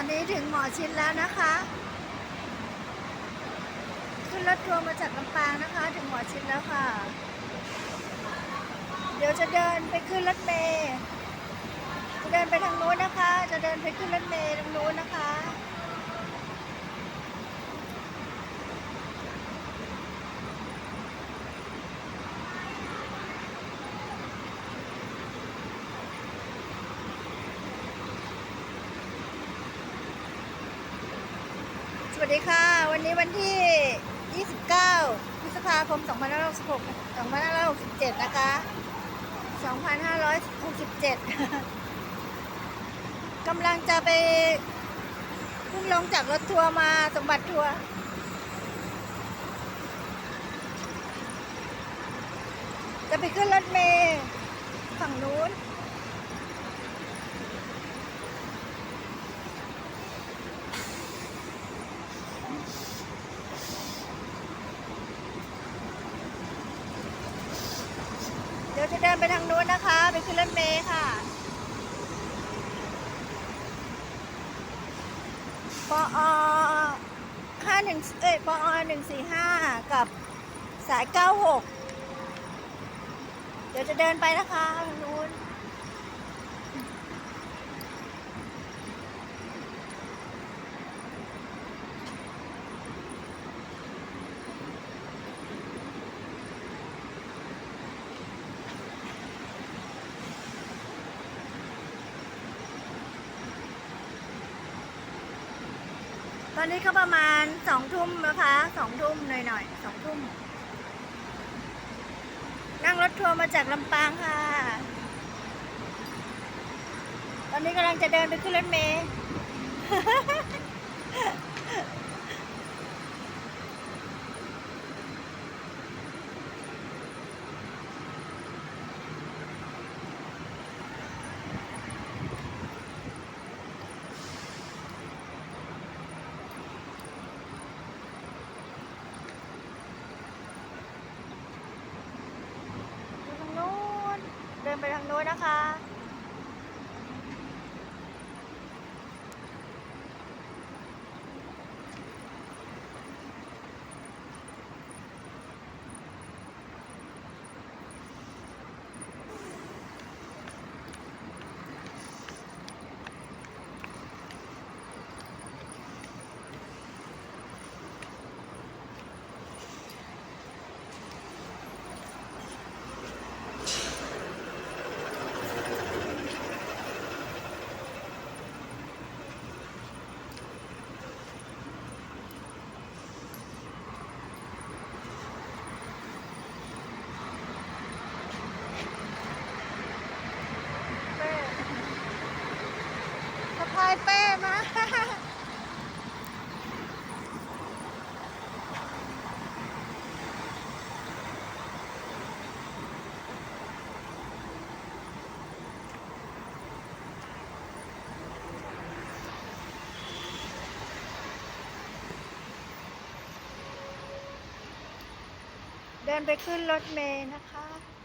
อนนี้ถึงหมอชิดแล้วนะคะ ขึ้นรถทัวร์มาจากลำปางนะคะ ถึงหมอชิดแล้วค่ะ เดี๋ยวจะเดินไปขึ้นรถเมล์จะเดินไปทางโน้นนะคะ จะเดินไปขึ้นรถเมล์ทางโน้นนะคะ วัสดีค่ะ วันนี้วันที่ 29 พฤษภาคม 2566 2567 นะคะ 2567 กำลังจะไปเพิ่งลงจากรถทัวร์มาสมบัติทัวร์จะไปขึ้นรถเมล์ฝั่งนู้น เดี๋ยว จะเดินไปทางนู้นนะคะ ไปขึ้นรถเมล์ค่ะปอห้าหนึ่งเอ้ยปอหนึ่งสี่ห้ากับสายเก้าหกเดี๋ยวจะเดินไปนะคะทางนู้น ตอนนี้ก็ประมาณสองทุ่มนะคะสองทุ่มหน่อยๆสองทุ่ม นั่งรถทัวร์มาจากลำปางค่ะ ตอนนี้กำลังจะเดินไปขึ้นรถเมล์ ไปทางนู้นเดิน ไปทางโน้นนะคะ เป้ายเป้มาเดินไปขึ้นรถเมล์นะคะ